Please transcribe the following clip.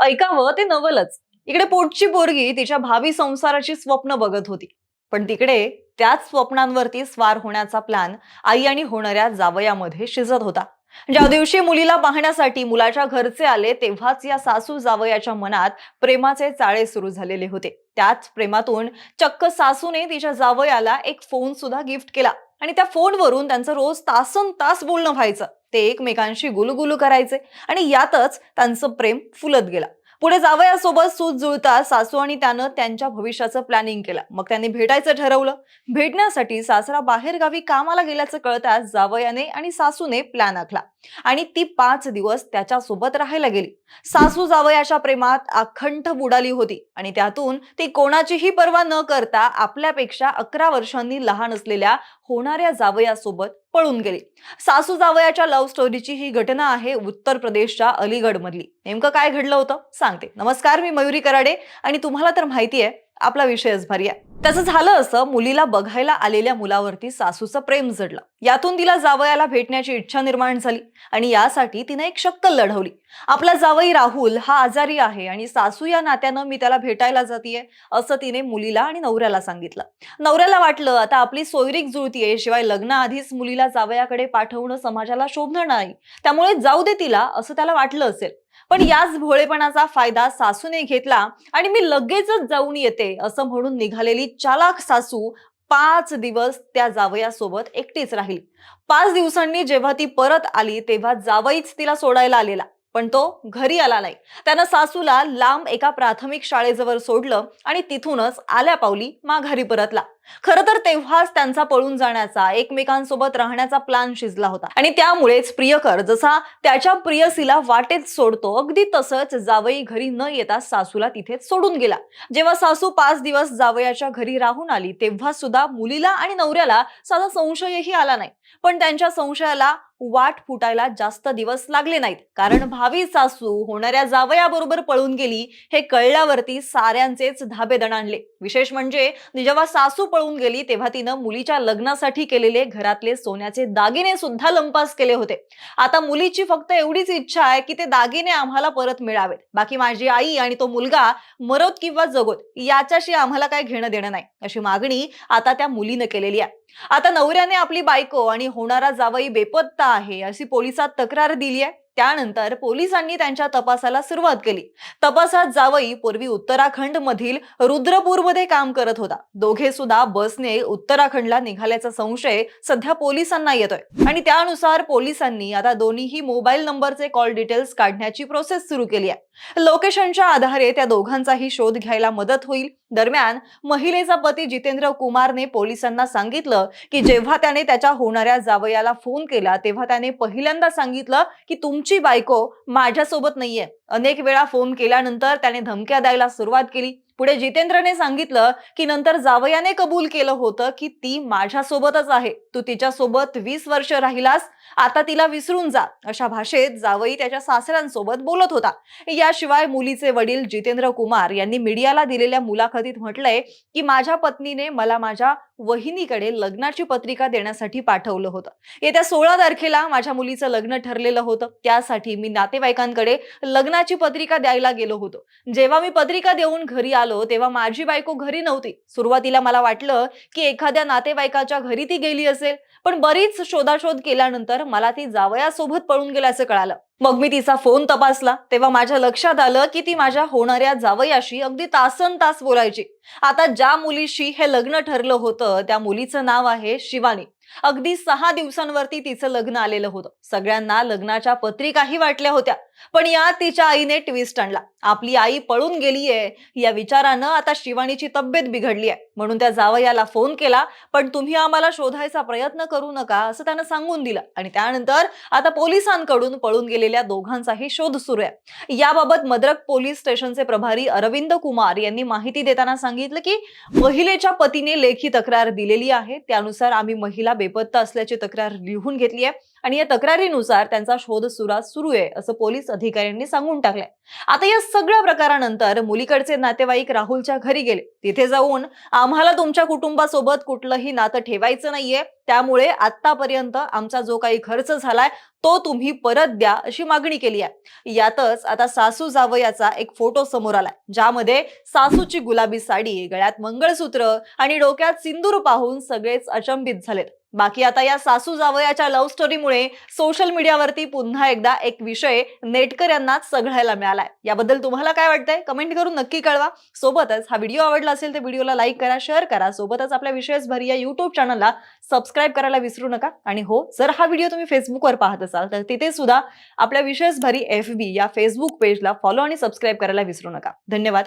ऐकावं ते नवलच. इकडे पोटची पोरगी तिच्या भावी संसाराची स्वप्न बघत होती. पण तिकडे त्याच स्वप्नांवरती स्वार होण्याचा प्लॅन आई आणि होणाऱ्या जावयामध्ये शिजत होता. ज्या दिवशी मुलीला पाहण्यासाठी मुलाच्या घरचे आले तेव्हाच या सासू जावयाच्या मनात प्रेमाचे चाळे सुरू झालेले होते. त्याच प्रेमातून चक्क सासूने तिच्या जावयाला एक फोन सुद्धा गिफ्ट केला आणि त्या फोनवरून त्यांचं रोज तासन तास बोलणं व्हायचं. ते एकमेकांशी गुलुगुलू करायचे आणि यातच त्यांचं प्रेम फुलत गेला. पुढे जावयासोबत सूत जुळता सासू आणि त्यानं त्यांच्या भविष्याचं प्लॅनिंग केलं. मग त्यांनी भेटायचं ठरवलं. भेटण्यासाठी सासरा बाहेरगावी कामाला गेल्याचं कळताच जावयाने आणि सासूने प्लॅन आखला. आणि ती पाच दिवस त्याच्यासोबत राहायला गेली. सासू जावयाच्या प्रेमात अखंड बुडाली होती आणि त्यातून ती कोणाचीही पर्वा न करता आपल्यापेक्षा अकरा वर्षांनी लहान असलेल्या होणाऱ्या जावयासोबत पळून गेली. सासू जावयाच्या लव्ह स्टोरीची ही घटना आहे उत्तर प्रदेशच्या अलीगडमधली नेमकं काय घडलं होतं? सांगते. नमस्कार मी मयुरी कराडे आणि तुम्हाला तर माहिती आहे आपला विषयच भारी आहे त्याचं झालं असं मुलीला बघायला आलेल्या मुलावरती सासूचं प्रेम जडलं. यातून तिला जावयाला भेटण्याची इच्छा निर्माण झाली आणि यासाठी तिने एक शक्कल लढवली. आपला जावई राहुल हा आजारी आहे आणि सासू या नात्यानं मी त्याला भेटायला जातीये असं तिने मुलीला आणि नवऱ्याला सांगितलं. नवऱ्याला वाटलं आता आपली सोयरीक जुळतीये शिवाय लग्नाआधीच मुलीला जावयाकडे पाठवणं समाजाला शोभणार नाही. त्यामुळे जाऊ दे तिला असं त्याला वाटलं असेल. पण याच भोळेपणाचा फायदा सासूने घेतला आणि मी लगेचच जाऊन येते असं म्हणून निघालेली चालाक सासू पाच दिवस त्या जावयासोबत एकटीच राहिली. पाच दिवसांनी जेव्हा ती परत आली तेव्हा जावईच तिला सोडायला आलेला. पण तो घरी आला नाही. त्यानं सासूला लांब एका प्राथमिक शाळेजवळ सोडलं आणि तिथूनच आल्या पावली माघारी परतला. खरं तर तेव्हाच त्यांचा पळून जाण्याचा एकमेकांसोबत राहण्याचा प्लॅन शिजला होता. आणि त्यामुळेच प्रियकर जसा त्याच्या प्रियसीला वाटेत सोडतो अगदी तसंच जावई घरी न येता सासूला तिथेच सोडून गेला. जेव्हा सासू पाच दिवस जावयाच्या घरी राहून आली तेव्हा सुद्धा मुलीला आणि नवऱ्याला साधा संशयही आला नाही. पण त्यांच्या संशयाला वाट फुटायला जास्त दिवस लागले नाहीत. कारण भावी सासू होणाऱ्या जावयाबरोबर पळून गेली हे कळल्यावरती साऱ्यांचेच धाबे दणाणले विशेष म्हणजे जेव्हा सासू पळून गेली तेव्हा तिनं मुलीच्या लग्नासाठी केलेले घरातले सोन्याचे दागिने सुद्धा लंपास केले होते. आता मुलीची फक्त एवढीच इच्छा आहे की ते दागिने आम्हाला परत मिळावेत. बाकी माझी आई आणि तो मुलगा मरोत किंवा जगोत याच्याशी आम्हाला काय घेणं देणं नाही. अशी मागणी आता त्या मुलीनं केलेली आहे. आता नवऱ्याने आपली बायको आणि होणारा जावई बेपत्ता आहे. अशी पोलिसात तक्रार दिली आहे त्यानंतर पोलिसांनी त्यांच्या तपासाला सुरुवात केली. तपासात जावई पूर्वी उत्तराखंड मधील रुद्रपूरमध्ये काम करत होता. दोघे सुद्धा बसने उत्तराखंडला निघाल्याचा संशय सध्या पोलिसांना येतोय. आणि त्यानुसार पोलिसांनी आता दोन्हीही मोबाईल नंबरचे कॉल डिटेल्स काढण्याची प्रोसेस सुरू केली आहे. लोकेशनच्या आधारे त्या दोघांचाही शोध घ्यायला मदत होईल. दरम्यान महिलेचा पती जितेंद्र कुमारने पोलिसांना सांगितलं की जेव्हा त्याने त्याच्या होणाऱ्या जावयाला फोन केला तेव्हा त्याने पहिल्यांदा सांगितलं की तुमची बायको माझ्यासोबत नाहीये. अनेक वेळा फोन केल्यानंतर त्याने धमक्या द्यायला सुरुवात केली. पुढे जितेंद्रने सांगितलं की नंतर जावयाने कबूल केलं होतं की ती माझ्यासोबतच आहे. तू तिच्यासोबत वीस वर्ष राहिलास आता तिला विसरून जा. अशा भाषेत जावई त्याच्या सासऱ्यांसोबत बोलत होता. याशिवाय मुलीचे वडील जितेंद्र कुमार यांनी मीडियाला दिलेल्या मुलाखतीत म्हटलंय की माझ्या पत्नीने मला माझ्या वहिनीकडे लग्नाची पत्रिका देण्यासाठी पाठवलं होतं. येत्या सोळा तारखेला माझ्या मुलीचं लग्न ठरलेलं होतं. त्यासाठी मी नातेवाईकांकडे लग्न लग्नाची पत्रिका द्यायला गेलो होतो. जेव्हा मी पत्रिका देऊन घरी आलो तेव्हा माझी बायको घरी नव्हती. सुरुवातीला मला वाटलं की एखाद्या नातेवाईकाच्या घरी ती गेली असेल पण बरीच शोधाशोध केल्यानंतर मला ती जावयासोबत पळून गेल्याचं कळालं. मग मी तिचा फोन तपासला. तेव्हा माझ्या लक्षात आलं की ती माझ्या होणाऱ्या जावयाशी अगदी तासन तास बोलायची. आता ज्या मुलीशी हे लग्न ठरलं होतं त्या मुलीचं नाव आहे शिवानी. अगदी सहा दिवसांवरती तिचं लग्न आलेलं होतं. सगळ्यांना लग्नाच्या पत्रिकाही वाटल्या होत्या. पण यात तिच्या आईने ट्विस्ट आणला. आपली आई पळून गेलीये. या विचारानं आता शिवानीची तब्येत बिघडली आहे म्हणून त्या जावयाला फोन केला पण तुम्ही आम्हाला शोधायचा प्रयत्न करू नका असं त्यानं सांगून दिलं. आणि त्यानंतर आता पोलिसांकडून पळून गेलेल्या दोघांचाही शोध सुरू आहे. याबाबत मद्रक पोलीस स्टेशनचे प्रभारी अरविंद कुमार यांनी माहिती देताना सांगितलं की महिलेच्या पतीने लेखी तक्रार दिलेली आहे. त्यानुसार आम्ही महिला बेपत्ता असल्याची तक्रार लिहून घेतली आहे. आणि या तक्रारीनुसार त्यांचा शोध सुरा सुरू आहे असं पोलीस अधिकाऱ्यांनी सांगून टाकलंय. आता या सगळ्या प्रकारानंतर मुलीकडचे नातेवाईक राहुलच्या घरी गेले. तिथे जाऊन आम्हाला तुमच्या कुटुंबासोबत कुठलंही नातं ठेवायचं नाहीये. त्यामुळे आतापर्यंत आमचा जो काही खर्च झालाय तो तुम्ही परत द्या अशी मागणी केली आहे. यातच आता सासू जावयाचा एक फोटो समोर आलाय ज्यामध्ये सासूची गुलाबी साडी गळ्यात मंगळसूत्र आणि डोक्यात सिंदूर पाहून सगळेच अचंबित झालेत. बाकी आता या सासू जावयाच्या लव्ह स्टोरीमुळे सोशल मीडियावरती पुन्हा एकदा एक विषय नेटकऱ्यांना सगळायला मिळालाय. याबद्दल तुम्हाला काय वाटतंय? कमेंट करून नक्की कळवा. सोबतच हा व्हिडिओ आवडला असेल तर व्हिडिओला लाईक करा शेअर करा. सोबतच आपल्या विशेष भरी या युट्यूब चॅनलला सबस्क्राईब करायला विसरू नका. आणि हो जर हा व्हिडिओ तुम्ही फेसबुकवर पाहत असाल तर तिथे सुद्धा आपल्या विशेष भरी एफ बी या फेसबुक पेजला फॉलो आणि सबस्क्राईब करायला विसरू नका. धन्यवाद.